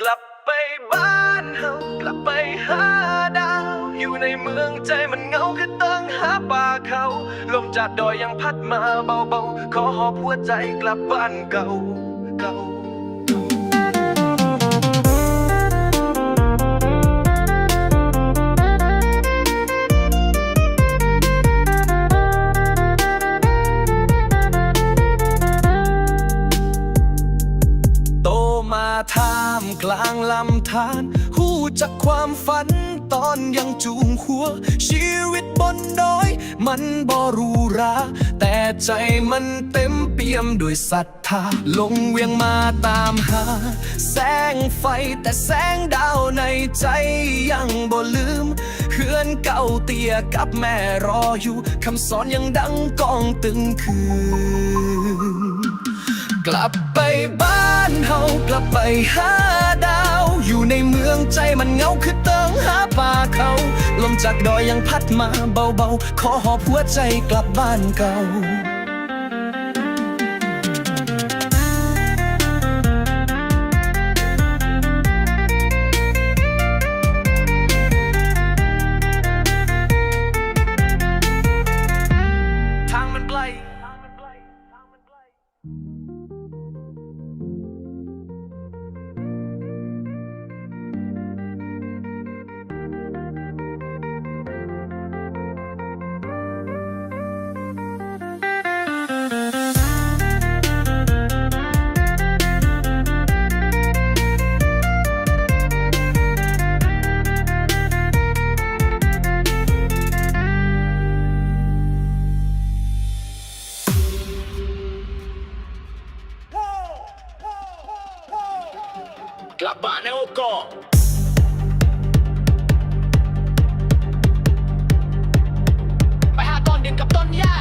กลับไปบ้านเฮากลับไปหาดาว อยู่ในเมืองใจมันเหงาคือต้องหาป่าเขา ลมจากดอยยังพัดมาเบาๆ ขอหอบหัวใจกลับบ้านเก่าเก่าางลำธารหูจากความฝันตอนยังจูงหัว ชีวิตบนดอย มันบหรูราแต่ใจมันเต็มเปี่ยมด้วยศรัทธา ลงเวียงมาตามหา แสงไฟแต่แสงดาวในใจยังบ่ลืมเฮือนเก่าเตียกับแม่รออยู่คำสอนยังดังกองตึงคืน กลับไปบ้านเฮากลับไปหาดาว อยู่ในเมืองใจมันเหงาคือเติงหาป่าเขา ลมจากดอยยังพัดมาเบาๆ ขอหอบหัวใจกลับบ้านเก่า ไปหาต้นดินกับต้นหญ้า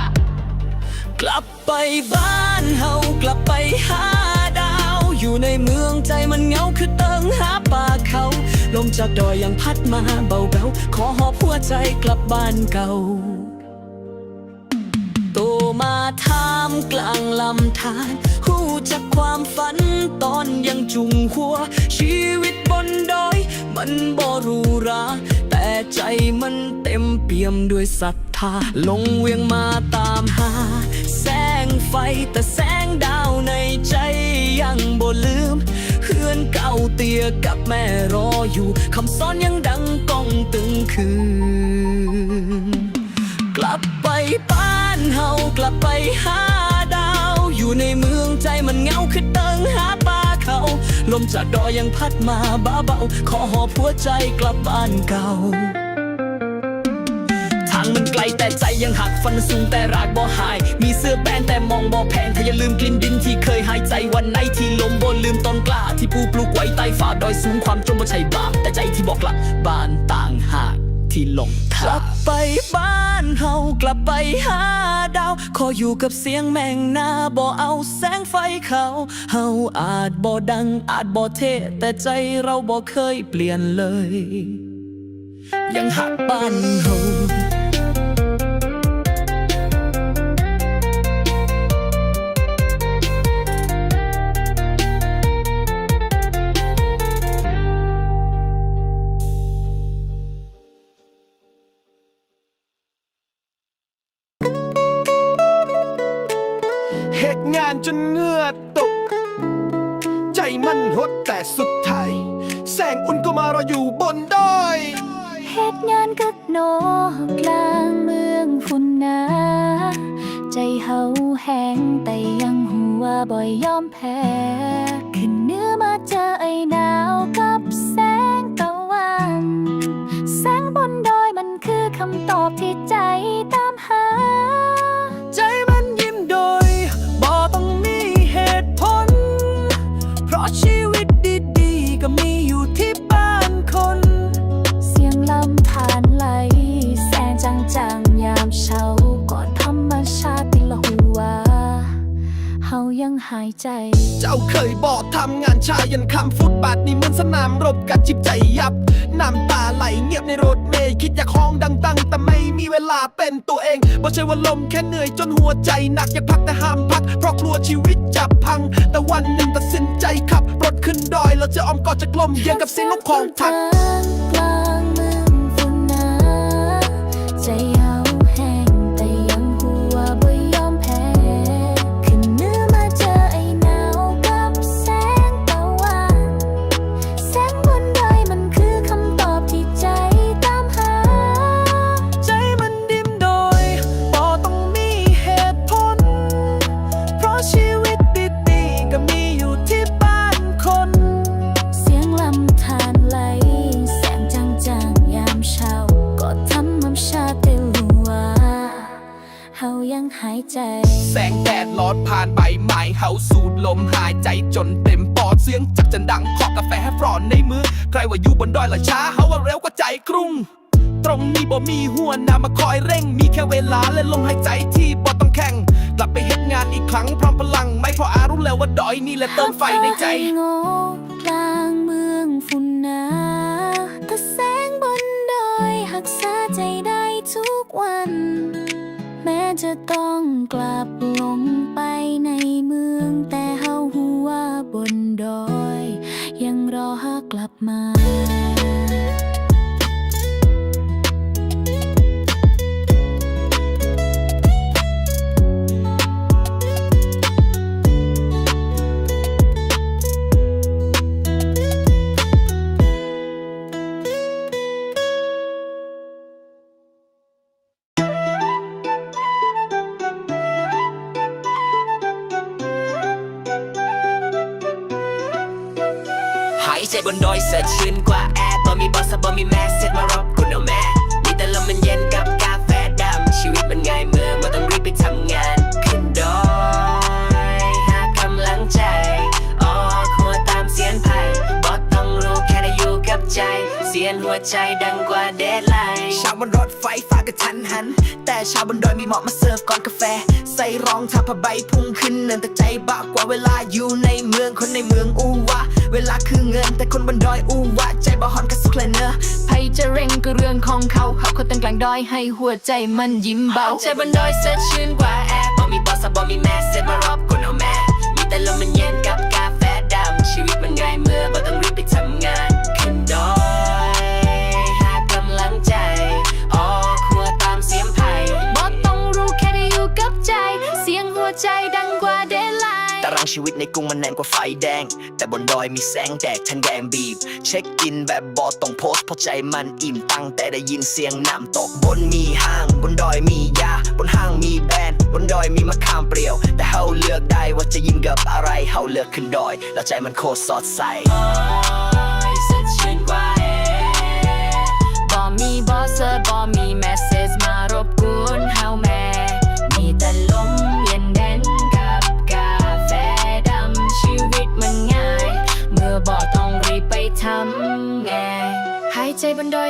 กลับไปบ้านเฮากลับไปหาดาว อยู่ในเมืองใจมันเหงาคือเติงหาป่าเขา ลมจากดอยยังพัดมาเบาๆขอหอบหัวใจกลับบ้านเก่า โตมาท่ามกลางลำธาร จากความฝันตอนยังจุงหัว ชีวิตบนดอย มันบหรูราแต่ใจมันเต็มเปี่ยมด้วยศรัทธา ลงเวียงมาตามหา แสงไฟแต่แสงดาวในใจยังบ่ลืมเพื่อนเก่าเตียกับแม่รออยู่คำสอนยังดังก้องตึงคืน กลับไปบ้านเฮากลับไปหา อยู่ในเมืองใจมันเหงาคือเติงหาป่าเขา ลมจากดอยยังพัดมาบ้าเบา ขอหอบหัวใจกลับบ้านเก่า ทางมันไกลแต่ใจยังหักฟันสูงแต่รากบ่หาย มีเสื้อแบนแต่มองบ่แพงเธออย่าลืมกลิ่นดินที่เคยหายใจวันไหนที่ลมบ่ลืมต้นกล้า ที่ปูปลูกไว้ใต้ฝ่าดอยสูงความจมบ่ใช่บาปแต่ใจที่บอกกลับบ้านต่างหากที่หลง ไปบ้านเฮากลับไปหาดาว ขออยู่กับเสียงแมงนาบ่เอาแสงไฟเขาเฮาอาจบ่ดังอาจบ่เท่แต่ใจเราบ่เคยเปลี่ยนเลย ยังหักบ้านเฮา จนเงื่อตก ใจมันหดแต่สุดท้ายแสงอุ่นก็มารออยู่บนดอยเหตุงานกักโนกลางเมืองฝุ่นหนา ใจเฮาแห้งแต่ยังหัวบ่อยยอมแพ้ขึ้นเหนื้อมาเจอไอ้หนาวกับแสงตะวัน แสงบนดอยมันคือคำตอบที่ใจตามหา หัวเฮายใจ เจ้าเคยบอกทำงานชายยันคำฟุตบาทนี่เหมือนสนามรบกัดจิตใจยับ น้ำตาไหลเงียบในรถเมย์คิดอยากห้องดัง ๆ แต่ไม่มีเวลาเป็นตัวเองบ่ใช่ว่าลมแค่เหนื่อยจนหัวใจหนักอยากพักแต่ห้ามพัก เพราะกลัวชีวิตจะพัง แต่วันหนึ่งตัดสินใจขับ รถขึ้นดอยแล้วจะอ้อมกอดจากลมเย็นกับเสียงนกของทัก กลางเมืองฝนหนาใจเฮาแเฮาสูดลมหายใจจนเต็มปอดเสียงจักจันดังขอกาแฟฟรอนในมือ ใครว่าอยู่บนดอยละช้าเฮาว่าเร็วกว่าใจกรุง ตรงนี้บ่มีหัวหน้ามาคอยเร่ง มีแค่เวลาและลมหายใจที่บ่ต้องแข่งกลับไปเฮ็ดงานอีกครั้งพร้อมพลัง ไม่พราะอารู้แล้วว่าดอยนี่แหละเติมไฟในใจ โง่กลางเมืองฝุ่นหนาแต่แสงบนดอยหักษาใจได้ทุกวัน แม้จะต้องกลับลง ไปในเมืองแต่เฮาหัวบนดอย ยังรอหากลับมา หายใจบนดอยสดชื่นกว่าแอร์บ่มีบอสบ่มีแมสเซตมารบกุนเอาแม่มีแต่ลมมันเย็นกับกาแฟดำชีวิตมันง่ายเมื่อมาต้องรีบไปทำงานขึ้นดอยหากำลังใจออกหัวตามเสียนไผ่บ่ต้องรู้แค่ได้อยู่กับใจ เสียนหัวใจดังกว่าเดดไลน์ชาวบนรถไฟฟ้ากระทันหัน แต่ชาวบนดอยมีเหมาะมาเสิร์ฟก่อนกาแฟ ใส่รองเท้าผ้าใบพุ่งขึ้นเนินแต่ใจบ้ากว่าเวลาอยู่ในเมืองคนในเมืองอู้วะ เวลาคือเงิน แต่คนบนดอยอู้วะใจบ่ฮอนกับสุขเลยเนอร์ใครจะเร่งก็เรื่องของเขาเขาคนตั้งกลางดอยให้หัวใจมันยิ้มเบาใจบนดอยสดชื่นกว่าแอร์บ่มีบอสบ่มีแมสเซ ชีวิตในกรุงมันแน่นกว่าไฟแดง แต่บนดอยมีแสงแดดทันแดงบีบ เช็คอินแบบบอต้องโพสเพราะใจมันอิ่มตั้งแต่ได้ยินเสียงน้ำตกบนมีห้าง บนดอยมียา บนห้างมีแบรนด์บนดอยมีมะขามเปรี้ยว แต่เฮาเลือกได้ว่าจะยิ้มกับอะไรเฮาเลือกขึ้นดอย แล้วใจมันโคตรสดใสสดชื่นกว่าแอร์บอมีบอสบอมีแมสเซจ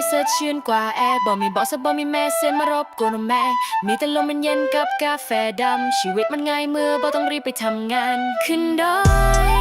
อยสดชื่นกว่าแอร์บอมีบอสบอมีแม่เซนมารบกวนแม่ มีแต่ลมเย็นๆกับกาแฟดำชีวิตมันง่ายเมื่อบอต้องรีบไปทำงาน ขึ้นดอย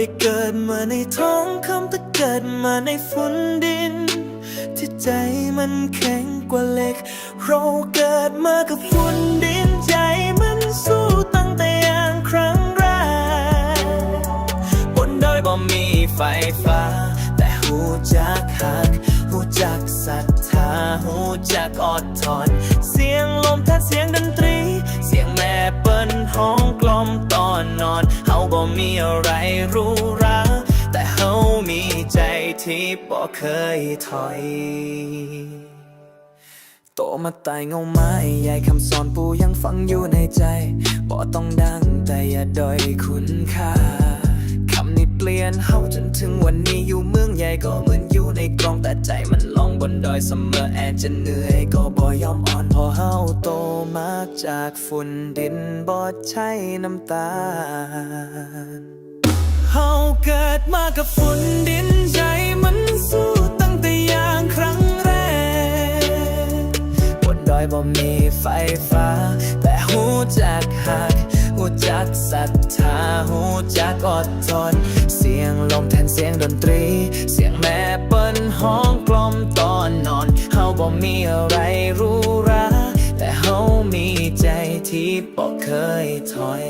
ได้เกิดมาในท้องคำแต่เกิดมาในฝุ่นดิน ที่ใจมันแข็งกว่าเหล็ก เราเกิดมากับฝุ่นดินใจมันสู้ตั้งแต่อย่างครั้งแรก บนดอยบ่มีไฟฟ้า แต่หูจักหักหูจักศรัทธาหูจักอดทน เสียงลมแทนเสียงดนตรี บ่มีอะไรรู้ราแต่เฮามีใจที่บ่เคยถอยโตมาตายเงาไม้ยายคำสอนปู่ยังฝังอยู่ในใจบ่ต้องดังแต่อย่าด้อยคุณค่า เปลี่ยนเฮาจนถึงวันนี้อยู่เมืองใหญ่ก็เหมือนอยู่ในกรงแต่ใจมันลองบนดอยเสมอแอนจะเหนื่อยก็บ่ยอมอ่อนพอเฮาโตมาจากฝุ่นดินบ่ใช่น้ำตาเฮาเกิดมากับฝุ่นดินใจมันสู้ตั้งแต่ย่างครั้งแรกบนดอยบ่มีไฟฟ้า แต่หูจักหักหูจักศรัทธาหูจักอดทน ยงลมแทนเสียงดนตรี เสียงแม่เปิ้นห้องกลมตอนนอนเฮาบ่มีอะไรรู้ราแต่เฮามีใจที่บ่เคยถอย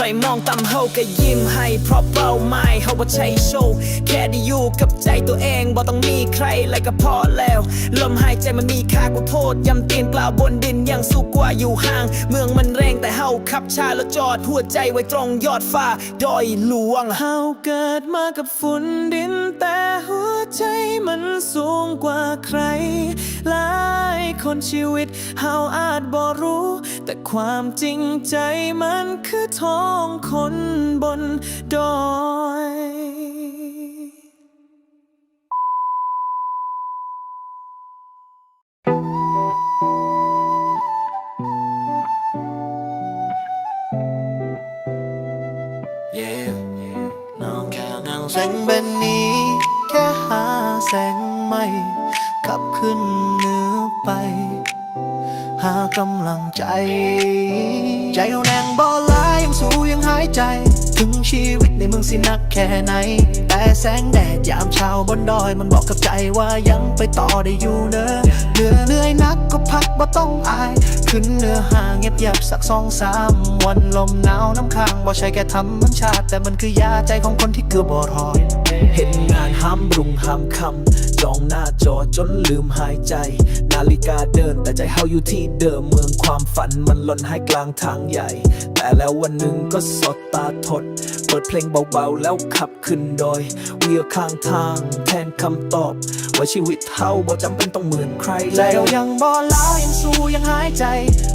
ครมองต่ำเฮาก็ยิ้มให้ เพราะเป้าหมายเฮาบ่าใช่โชว์ แค่ได้อยู่กับใจตัวเองบ่ต้องมีใครและก็พอแล้ว ลมหายใจมันมีค่ากว่าโทษยำตีนเปล่าบนดินยังสู้กว่าอยู่ห่าง เมืองมันแรงแต่เฮาขับชาแล้วจอดหัวใจไว้ตรงยอดฟ้าดอยหลวงเฮาเกิดมากับฝุ่นดินแต่หัวใจมันสูงกว่าใคร หลายคนชีวิตเฮาอาจบ่รู้ แต่ความจริงใจมันคือท้ององคนบนดอย หากำลังใจ ใจเอาแรงบ่ลายยังสู้ยังหายใจ ถึงชีวิตในเมืองสินักแค่ไหน แต่แสงแดดยามเช้าบนดอยมันบอกกับใจว่ายังไปต่อได้อยู่เนอะเหนื่อยเหนื่อยนักก็พักบ่ต้องอาย ขึ้นเนื้อห่างเงียบยับสักสองสามวันลมหนาวน้ำค้างบ่ใช่แค่ธรรมชาติ แต่มันคือยาใจของคนที่เกือบบ่รอดเห็นงานห้ามรุงห้ามคำ จ้องหน้าจอจนลืมหายใจ นาฬิกาเดินแต่ใจเฮาอยู่ที่เดิมเมืองความฝันมันล่นให้กลางทางใหญ่ แต่แล้ววันหนึ่งก็สดตาทด เปิดเพลงเบาๆแล้วขับขึ้นดอยเวียข้างทางแทนคำตอบ ว่าชีวิตเฮาบ่จำเป็นต้องเหมือนใครใจแล้วเรายังบ่ล้ายังสู้ยังหายใจ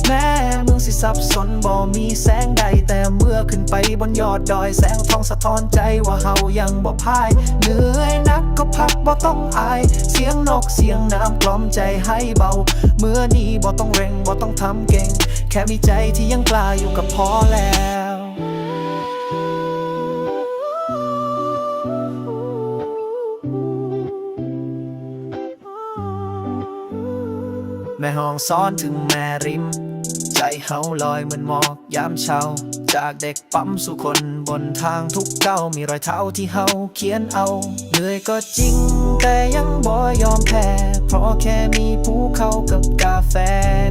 แม้เมืองสิสับสนบ่มีแสงใด แต่เมื่อขึ้นไปบนยอดดอยแสงทองสะท้อนใจว่าเฮายังบ่พ่ายเหนื่อยนักก็พักบ่ต้องอายเสียงนกเสียงน้ำกล่อมใจให้เบา เมื่อนี้บ่ต้องเร่งบ่ต้องทำเก่ง แค่มีใจที่ยังกล้าอยู่กับพอแล้วแม่ห้องซ้อนถึงแม่ริม ใจเฮาลอยเหมือนหมอกยามเช้า จากเด็กปั๊มสู่คนบนทางทุกเก้าวมีรอยเท้าที่เฮาเขียนเอาเหนื่อยก็จริง แต่ยังบ่ยอมแพ้เพราะแค่มีภูเขากับกาแฟ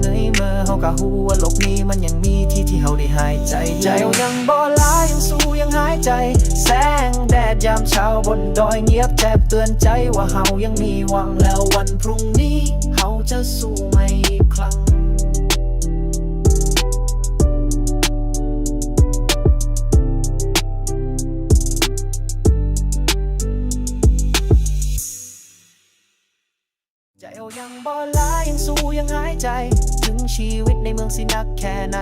ในมือเฮากะฮู้ว่าโลกนี้มันยังมีที่ที่เฮาได้หายใจใจเฮายังบ่ลายังสู้ยังหายใจ แสงแดดยามเช้าบนดอยเงียบแทบเตือนใจว่าเฮายังมีหวังแล้ววันพรุ่งนี้เฮาจะสู้ใหม่อีกครั้ง ยังหายใจ ถึงชีวิตในเมืองสินักแค่ไหน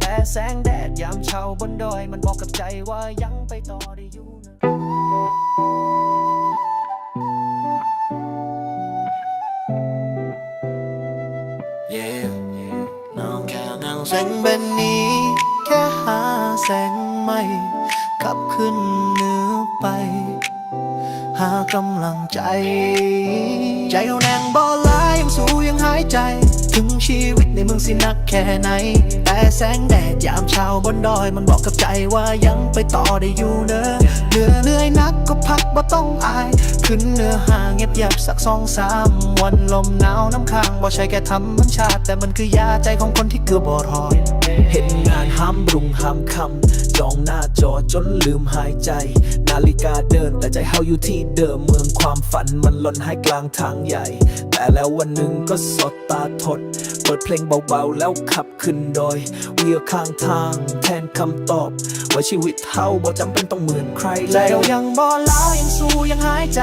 แต่แสงแดดยามเช้าบนดอย มันบอกกับใจว่ายังไปต่อได้อยู่นะเย่น้องแค่นั่งแสงแบบนี้ แค่หาแสงไม่ขับขึ้นเหนือไป หากำลังใจ ใจเอาแรงบ่ลา สู้ยังหายใจ ถึงชีวิตในเมืองสินักแค่ไหน แต่แสงแดดยามเช้าบนดอยมันบอกกับใจว่ายังไปต่อได้อยู่เนอะเหนื่อยเหนื่อยนักก็พักบ่ต้องอาย ขึ้นเนื้อห่างเงียบยับสักสองสามวันลมหนาวน้ำค้างบ่ใช่แค่ทำมันชาติแต่มันคือยาใจของคนที่เกือบบ่รอย เห็นงานห้ามรุงห้ามคำจ้องหน้าจอจนลืมหายใจ นาฬิกาเดินแต่ใจเฮาอยู่ที่เดิมเมืองความฝันมันล่นให้กลางทางใหญ่ แต่แล้ววันหนึ่งก็สดตาทด ปิดเพลงเบาๆ แล้วขับขึ้นดอยเวียข้างทางแทนคำตอบ ว่าชีวิตเฮาบ่จำเป็นต้องเหมือนใครแล้วยังบ่ลายังสู้ยังหายใจ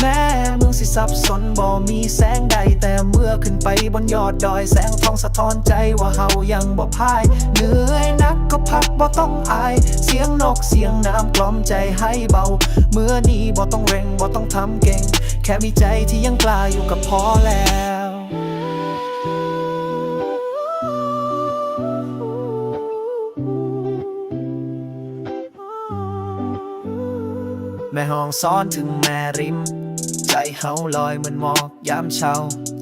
แม้เมืองสิสับสนบ่มีแสงใด แต่เมื่อขึ้นไปบนยอดดอย แสงทองสะท้อนใจว่าเฮายังบ่พ่าย เหนื่อยนักก็พักบ่ต้องอาย เสียงนกเสียงน้ำกล่อมใจให้เบา เมื่อนี้บ่ต้องเร่งบ่ต้องทำเก่ง แค่มีใจที่ยังกล้าอยู่กับพอแล้ว ม่ห้องซ้อนถึงแม่ริม ใจเฮาลอยเหมือนหมอกยามเช้า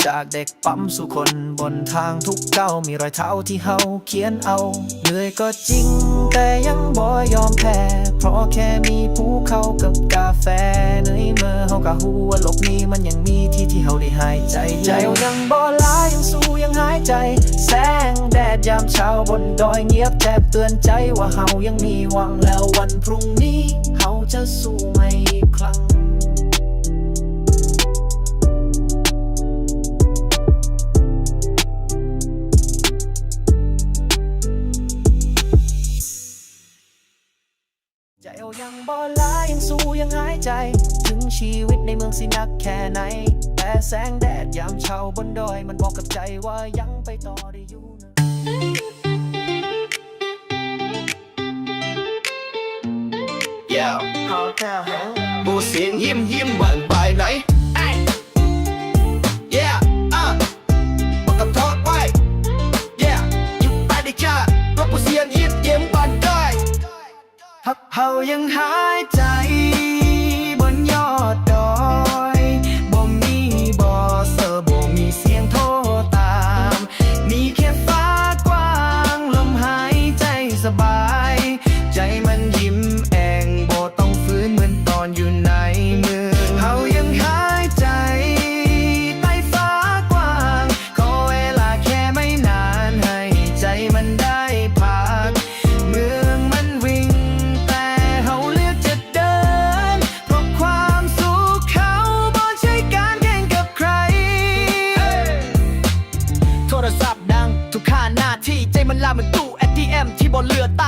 จากเด็กปั๊มสู่คนบนทางทุกเก้ามีรอยเท้าที่เฮาเขียนเอาเหนื่อยก็จริง แต่ยังบ่ยอมแพ้เพราะแค่มีภูเขากับกาแฟในเมือเฮากะฮู้ว่าโลกนี้มันยังมีที่ที่เฮาได้หายใจใจยังบ่ลายังสู้ยังหายใจ แสงแดดยามเช้าบนดอยเงียบแทบเตือนใจว่าเฮายังมีหวังแล้ววันพรุ่งนี้เฮาจะสู้ใหม่อีกครั้ง ใจ ถึงชีวิตในเมืองสินักแค่ไหน แต่แสงแดดยามเช้าบนดอยมันบอกกับใจว่ายังไปต่อได้อยู่นะ Yeah บูเสียงยิ้มยิ้มหวานไปไหน Yeah อะปากกั บนเรือตั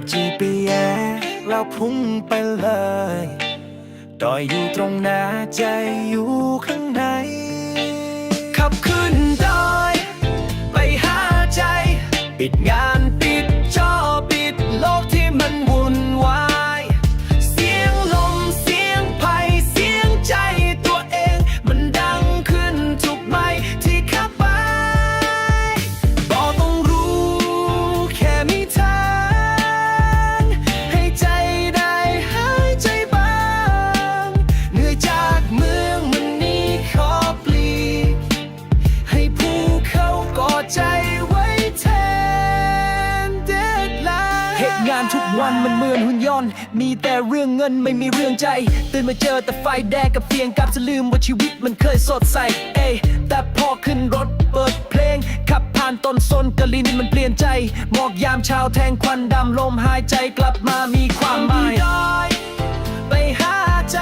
ด GPS เราพุ่งไปเลยดอยอยู่ตรงหน้าใจอยู่ข้างใน ขับขึ้นดอย ไปหาใจ ปิดงาน วันมันเหมือนหุ่นยนต์ มีแต่เรื่องเงินไม่มีเรื่องใจ ตื่นมาเจอแต่ไฟแดงกับเพียงกับจะลืมว่าชีวิตมันเคยสดใส เอ้ยแต่พอขึ้นรถเปิดเพลง ขับผ่านต้นซนกะลินมันเปลี่ยนใจ หมอกยามเช้าแทงควันดำลมหายใจกลับมามีความหมายไปหาใจ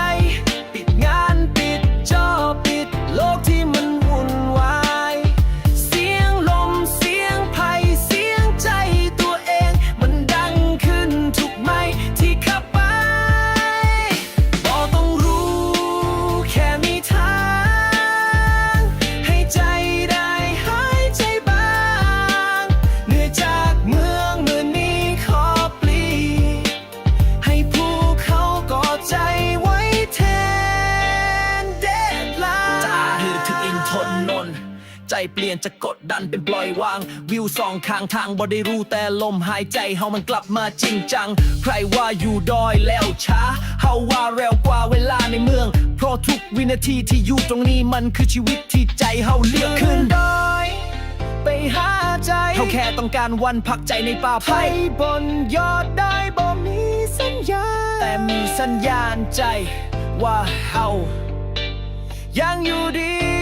องข้างทางบ่ได้รู้แต่ลมหายใจเฮามันกลับมาจริงจัง ใครว่าอยู่ดอยแล้วช้าเฮาว่าเร็วกว่าเวลาในเมือง เพราะทุกวินาทีที่อยู่ตรงนี้มันคือชีวิตที่ใจเฮาเลือกขึ้นดอยไปหาใจเขาแค่ต้องการวันพักใจในป่าไผ่บนยอดได้บ่มีสัญญาณแต่มีสัญญาณใจว่าเฮายังอยู่ดี